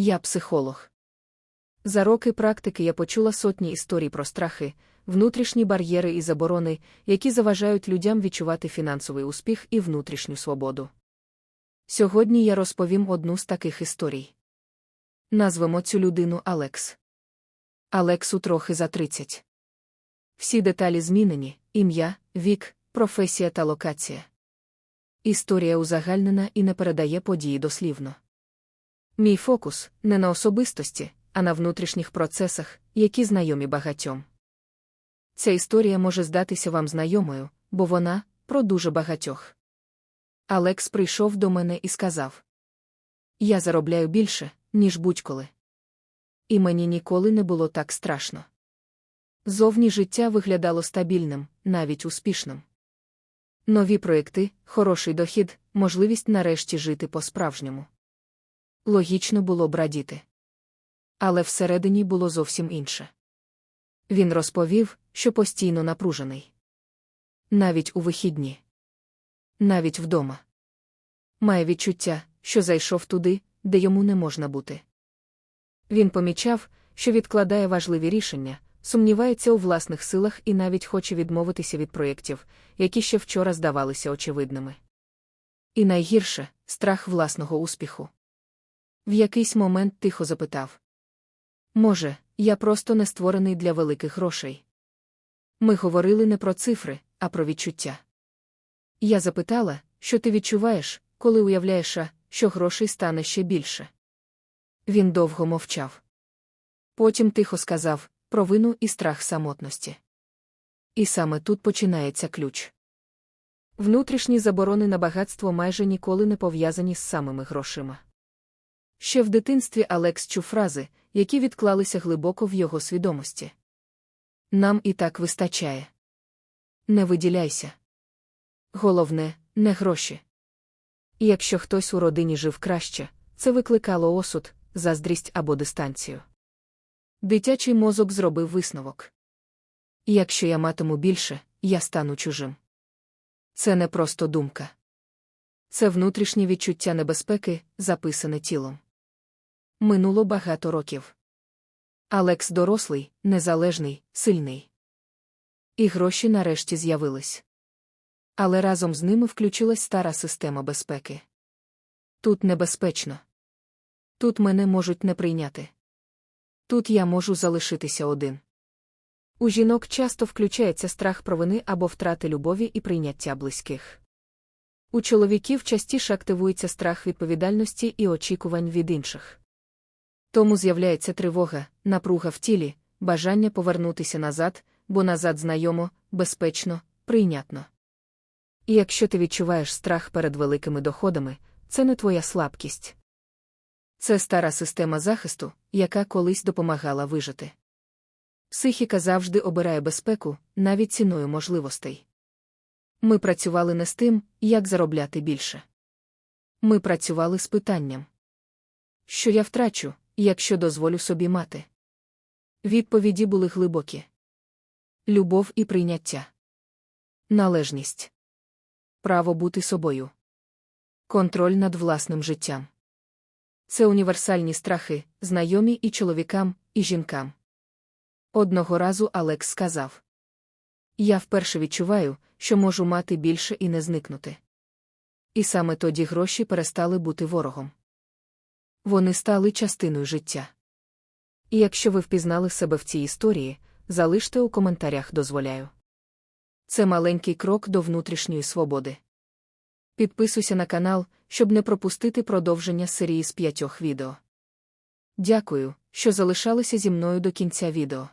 я психолог. За роки практики я почула сотні історій про страхи, внутрішні бар'єри і заборони, які заважають людям відчувати фінансовий успіх і внутрішню свободу. Сьогодні я розповім одну з таких історій. Назвемо цю людину Алекс. Алексу трохи за 30. Всі деталі змінені ім'я, вік, професія та локація. Історія узагальнена і не передає події дослівно. Мій фокус не на особистості, а на внутрішніх процесах, які знайомі багатьом. Ця історія може здатися вам знайомою, бо вона про дуже багатьох. Алекс прийшов до мене і сказав: Я заробляю більше, ніж будь-коли. І мені ніколи не було так страшно. Зовні життя виглядало стабільним, навіть успішним. Нові проекти, хороший дохід, можливість нарешті жити по-справжньому. Логічно було б радіти. Але всередині було зовсім інше. Він розповів, що постійно напружений. Навіть у вихідні. Навіть вдома. Має відчуття, що зайшов туди, де йому не можна бути. Він помічав, що відкладає важливі рішення, сумнівається у власних силах і навіть хоче відмовитися від проєктів, які ще вчора здавалися очевидними. І найгірше страх власного успіху. В якийсь момент тихо запитав Може, я просто не створений для великих грошей. Ми говорили не про цифри, а про відчуття. Я запитала, що ти відчуваєш, коли уявляєш, що грошей стане ще більше. Він довго мовчав. Потім тихо сказав провину і страх самотності. І саме тут починається ключ. Внутрішні заборони на багатство майже ніколи не пов'язані з самими грошима. Ще в дитинстві Алекс чув фрази, які відклалися глибоко в його свідомості. Нам і так вистачає. Не виділяйся. Головне, не гроші. І якщо хтось у родині жив краще, це викликало осуд, заздрість або дистанцію. Дитячий мозок зробив висновок. Якщо я матиму більше, я стану чужим. Це не просто думка. Це внутрішнє відчуття небезпеки, записане тілом. Минуло багато років. Алекс дорослий, незалежний, сильний. І гроші нарешті з'явились. Але разом з ними включилась стара система безпеки. Тут небезпечно. Тут мене можуть не прийняти. Тут я можу залишитися один. У жінок часто включається страх провини або втрати любові і прийняття близьких. У чоловіків частіше активується страх відповідальності і очікувань від інших. Тому з'являється тривога, напруга в тілі, бажання повернутися назад, бо назад знайомо, безпечно, прийнятно. І якщо ти відчуваєш страх перед великими доходами, це не твоя слабкість. Це стара система захисту, яка колись допомагала вижити. Психіка завжди обирає безпеку, навіть ціною можливостей. Ми працювали не з тим, як заробляти більше. Ми працювали з питанням, що я втрачу, якщо дозволю собі мати. Відповіді були глибокі: любов і прийняття, належність, право бути собою, контроль над власним життям. Це універсальні страхи, знайомі і чоловікам, і жінкам. Одного разу Алекс сказав: Я вперше відчуваю, що можу мати більше і не зникнути. І саме тоді гроші перестали бути ворогом. Вони стали частиною життя. І якщо ви впізнали себе в цій історії, залиште у коментарях дозволяю. Це маленький крок до внутрішньої свободи. Підписуйся на канал, щоб не пропустити продовження серії з п'ятьох відео. Дякую, що залишалися зі мною до кінця відео.